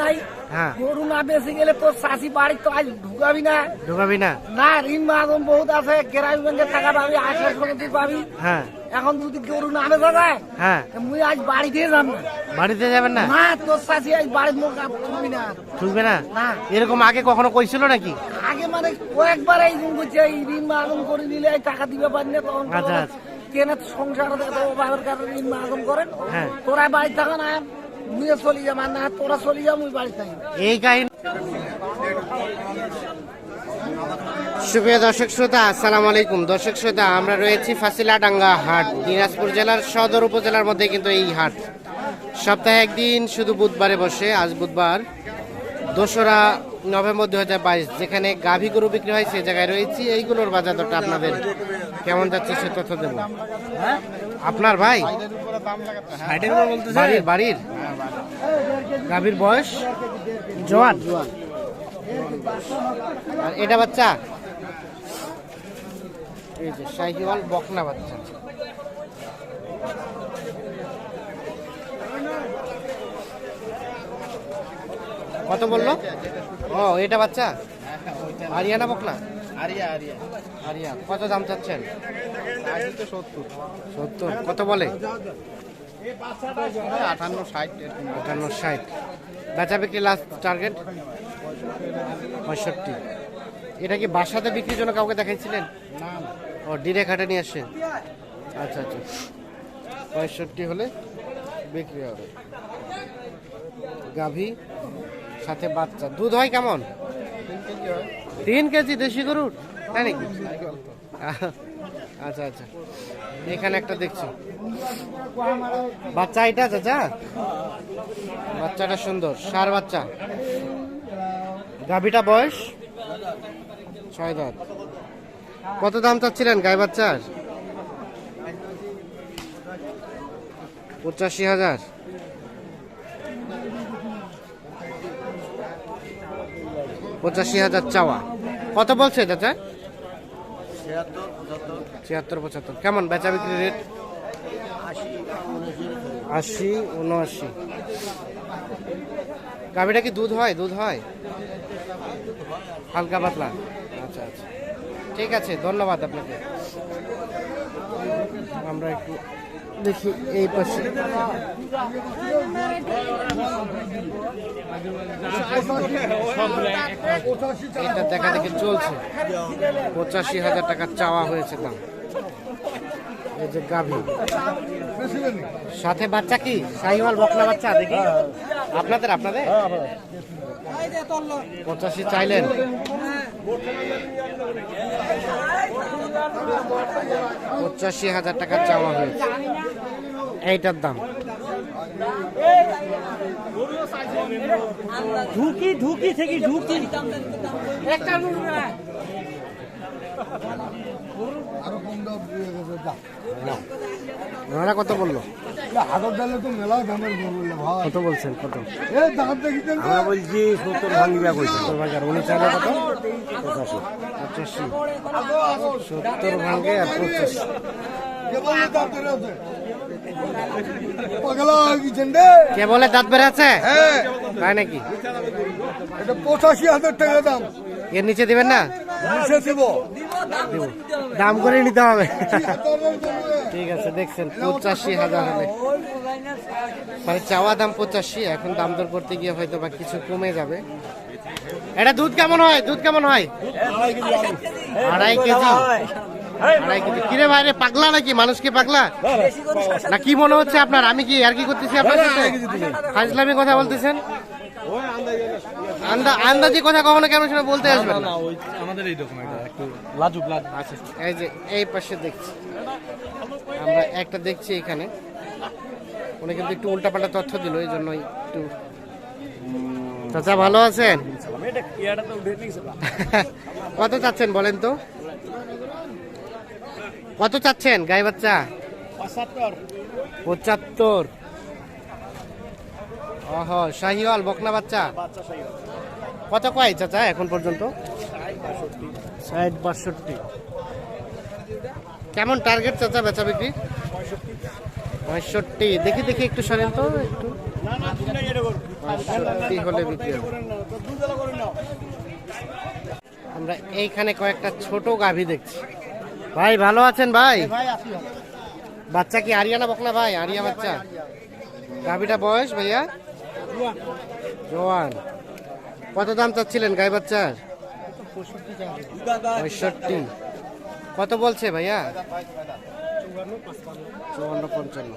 নাই। হ্যাঁ। গরু না বেশি গেলে তোর চাষি বাড়ি তো আজ ঢুকাবি না। ঢুকাবি না। না ঋণ বহুত আছে গ্রামীণ ব্যাংকের টাকা পাবি আঠাশ পাবি। হ্যাঁ। এখন যদি গরু না বেচা যায় হ্যাঁ। মুই আজ বাড়িতে যাম না। বাড়িতে যাবেন না? না তোর চাষি আজ বাড়ির মুখ শুনবি না। ঢুকবে না? না। এরকম আগে কখনো কইছিল নাকি? আগে মানে কয়েকবার এই ঋণ করছে এই ঋণ মাগম করে নিলে এই টাকা দিবে পারি না তখন আচ্ছা, আচ্ছা। কেন সংসার অভাবের কারণে ঋণ মাগম করেন। হ্যাঁ। তোরা বাড়ি থাকা না মুয়ে চলি যাম আর না তোরা চলি যাম মুই বাড়ি থাকি এই কাহিনী সুপ্রিয় দর্শক শ্রোতা আসসালামু আলাইকুম। দর্শক শ্রোতা আমরা রয়েছি ফাসিলাডাঙ্গা হাট। দিনাজপুর জেলার সদর উপজেলার মধ্যে কিন্তু এই হাট। সপ্তাহে একদিন শুধু বুধবারে বসে আজ বুধবার দোসরা নভেম্বর দু হাজার বাইশ যেখানে গাভী গরু বিক্রি হয় সেই জায়গায় রয়েছি। এইগুলোর বাজার দরটা আপনাদের কেমন যাচ্ছে সে তথ্য দেব। আপনার ভাই? বাড়ির বাড়ির? গাভীর বয়স? জোয়ান? আর এটা বাচ্চা? এই যে শাহিওয়াল বকনা বাচ্চা। কত বলল? ও এটা বাচ্চা? আরিয়ানা বকনা? Area area. আরিয়া কত দাম চাচ্ছেন? সত্তর। সত্তর কত বলে? আটান্ন ষাট। আটান্ন ষাট। বেচা বিক্রি লাস্ট টার্গেট পঁয়ষট্টি। এটা কি বাসাতে বিক্রির জন্য কাউকে দেখাইছিলেন? না ও ডিরে খাটে নিয়ে আসছেন। আচ্ছা আচ্ছা। পঁয়ষট্টি হলে বিক্রি হবে। গাভী সাথে বাচ্চা। দুধ হয় কেমন? তিন কেজি হয়। তিন কেজি দেশি গরুর? তাই নাকি? আচ্ছা আচ্ছা। এখানে একটা দেখছি। বাচ্চা এটা, চাচা? বাচ্চাটা সুন্দর, সার বাচ্চা। গাভীটা বয়স? ছয় দাঁত। কত দাম চাচ্ছিলেন গাই বাচ্চার? পঁচাশি হাজার। পঁচাশি হাজার চাওয়া। কত বলছে চাচা? ছিয়াত্তর পঁচাত্তর। কেমন বেচা বিক্রি রেট? আশি উনআশি। গাভীটা কি দুধ হয়? দুধ হয়? হালকা পাতলা? আচ্ছা আচ্ছা। ঠিক আছে ধন্যবাদ আপনাকে। আমরা একটু দেখি এই পাশে। এটা দেখা দেখি চলছে। পঁচাশি হাজার টাকা চাওয়া হয়েছে দাম। এই যে সাথে বাচ্চা কি? শাহিওয়াল বকলা বাচ্চা দেখি। আপনাদের আপনাদের? পঁচাশি চাইলেন। পঁচাশি হাজার টাকা চাওয়া হয়েছে। এইটার দাম। ঢুকি ঢুকি থেকে ঢুকি। একটা ওনারা কত বলল? কত বলছেন কত? আমরা বলছি সত্তর ভাঙ্গিবা কইছি সত্তর ভাগের উনি চাইলে কত? পঁচাশি। পঁচাশি। সত্তর ভাগে আর পঁচাশি। কে বলে দাম ধরে আছে পাগলা গেছেন রে। কে বলে দাঁত বেড়াচ্ছে হ্যাঁ। তাই নাকি? এটা পঁচাশি হাজার টাকা দাম। এর নিচে দিবেন না? দাম করে নিতে হবে। ঠিক আছে দেখছেন পঁচাশি হাজার হলে মানে চাওয়া দাম পঁচাশি এখন দাম দর করতে গিয়ে হয়তো বা কিছু কমে যাবে। এটা দুধ কেমন হয়? দুধ কেমন হয়? আড়াই কেজি? আড়াই কেজি কিরে ভাইরে পাগলা নাকি? মানুষ কি পাগলা? না কি মনে হচ্ছে আপনার? আমি কি আর কি করতেছি আপনার সাথে? ফাজলামি কথা বলতেছেন? আন্দা আন্দাজি কথা কখনো কেন শুনে বলতে আসবেন? না আমাদের একটা একটু লাজুক লাজ আচ্ছা এই যে এই পাশে দেখছি। আমরা একটা দেখছি এখানে। উনি কিন্তু একটু উল্টাপাল্টা তথ্য দিল এই জন্য একটু চাচা ভালো আছেন? কত চাচ্ছেন বলেন তো? কত চাচ্ছেন গাই বাচ্চা? পঁচাত্তর। ওহ শাহিওয়াল বকনা বাচ্চা? কত কয় চাচা এখন পর্যন্ত? ষাট বাষট্টি। কেমন টার্গেট চাচা বেচা বিক্রি? পঁয়ষট্টি। দেখি দেখি একটু সরেন তো একটু। পঁয়ষট্টি হলে বিক্রি আমরা এইখানে কয়েকটা ছোট গাভী দেখছি। ভাই, ভালো আছেন ভাই? বাচ্চা কি আরিয়ানা বকনা ভাই? আরিয়া বাচ্চা। গাভীটা বয়স ভাইয়া? জোয়ান। কত দাম চাচ্ছিলেন গাই বাচ্চার? পঁয়ষট্টি। কত বলছে ভাইয়া? চুয়ান্ন পঞ্চান্ন।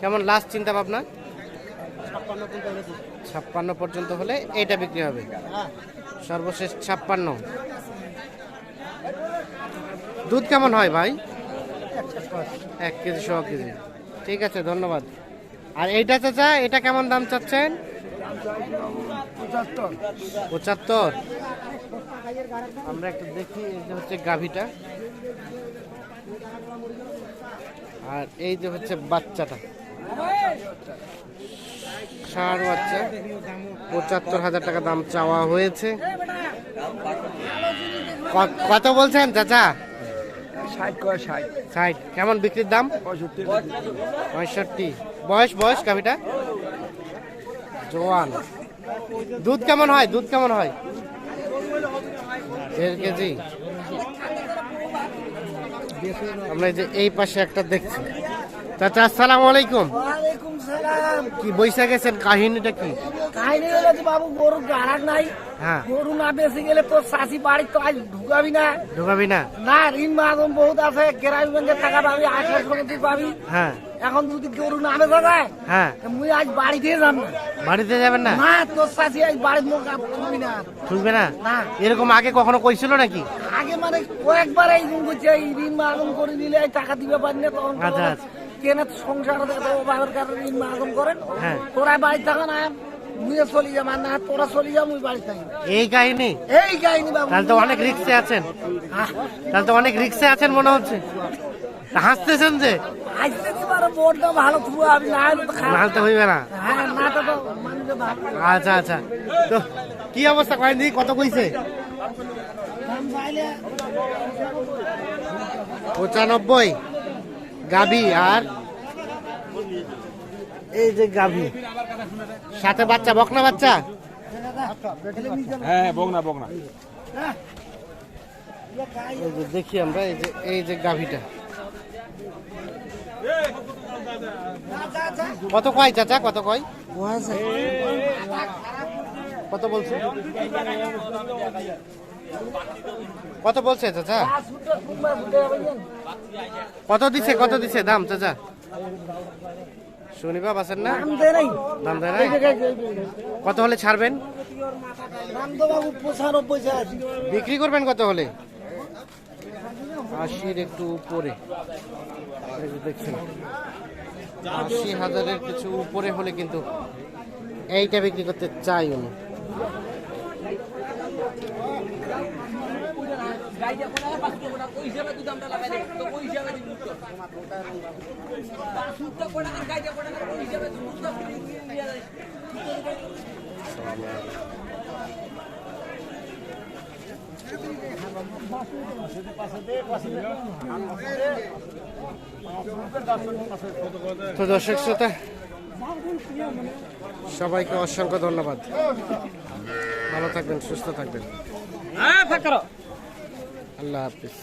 কেমন লাস্ট চিন্তা ভাবনা? ছাপ্পান্ন পর্যন্ত হলে এইটা বিক্রি হবে। সর্বশেষ ছাপ্পান্ন। দুধ কেমন হয় ভাই? এক কেজি ছ কেজি। ঠিক আছে ধন্যবাদ। আর এইটা চাচা এটা কেমন দাম চাচ্ছেন? পঁচাত্তর। আমরা একটু দেখি এই যে হচ্ছে গাভীটা। আর এই যে হচ্ছে বাচ্চাটা। ষাঁড় বাচ্চা। পঁচাত্তর হাজার টাকা দাম চাওয়া হয়েছে। কত বলছেন চাচা? ষাট কেমন বিক্রির দাম? পঁয়ষট্টি। বয়স বয়স গাভিটা জোয়ান। দুধ কেমন হয়? দুধ কেমন হয়? দেড় কেজি। আমরা এই যে এই পাশে একটা দেখছি। চাচা আসসালামু আলাইকুম। সালাম। কি বৈশা গেছেন? কাহিনীটা কি? কাহিনী হলো বাবু গরু গাড়াক নাই। হ্যাঁ। গরু না বেশি গেলে তোর শাশি বাড়ি তো আজ ঢুকাবি না। ঢোকাবি না? না ঋণ মাদম বহুত আছে। গ্রামীণগঞ্জের টাকা পাবি আঠারোশো তুই পাবি। হ্যাঁ। এখন যদি গরু না বেচা যায় হ্যাঁ। মুই আজ বাড়িতে না। বাড়িতে যাবেন না? না তোর শাশি আজ বাড়ির মুখ তুলবি না। শুনবে না? না। এরকম আগে কখনো কইছিল নাকি? আগে মানে কয়েকবার এই করছে এই ঋণ মাদম করে দিলে টাকা দিবে পারি না তখন আচ্ছা, আচ্ছা। কেন সংসার ঋণ মাদম করেন? হ্যাঁ। তোরা বাড়ি থাকা না মুয়ে চলি যাম না তোরা চলি যাম মুই বাড়ি থাকি। এই কাহিনী? এই কাহিনী বাবু। তাহলে তো অনেক রিক্সে আছেন। তাহলে তো অনেক রিক্সে আছেন মনে হচ্ছে। হাসতেছেন যে? আচ্ছা আচ্ছা। তো কি অবস্থা? কয়েন দিই কত কইছে? পঁচানব্বই। গাভি আর এই যে গাভি। সাথে বাচ্চা বকনা বাচ্চা? হ্যাঁ বকনা যে দেখি আমরা এই যে এই যে গাভিটা। কত কয় চাচা কত কয়? কত বলছে? কত বলছে চাচা? কত দিছে কত দিছে দাম চাচা? শনিবার বাসেন না? দাম দেয় নাই। কত হলে ছাড়বেন? বিক্রি করবেন কত হলে? আশির একটু উপরে। দেখছেন আশি হাজারের কিছু উপরে হলে কিন্তু এইটা বিক্রি করতে চাই উনি। তো দর্শক শ্রোতা সবাইকে অসংখ্য ধন্যবাদ। ভালো থাকবেন সুস্থ থাকবেন। আল্লাহ হাফিজ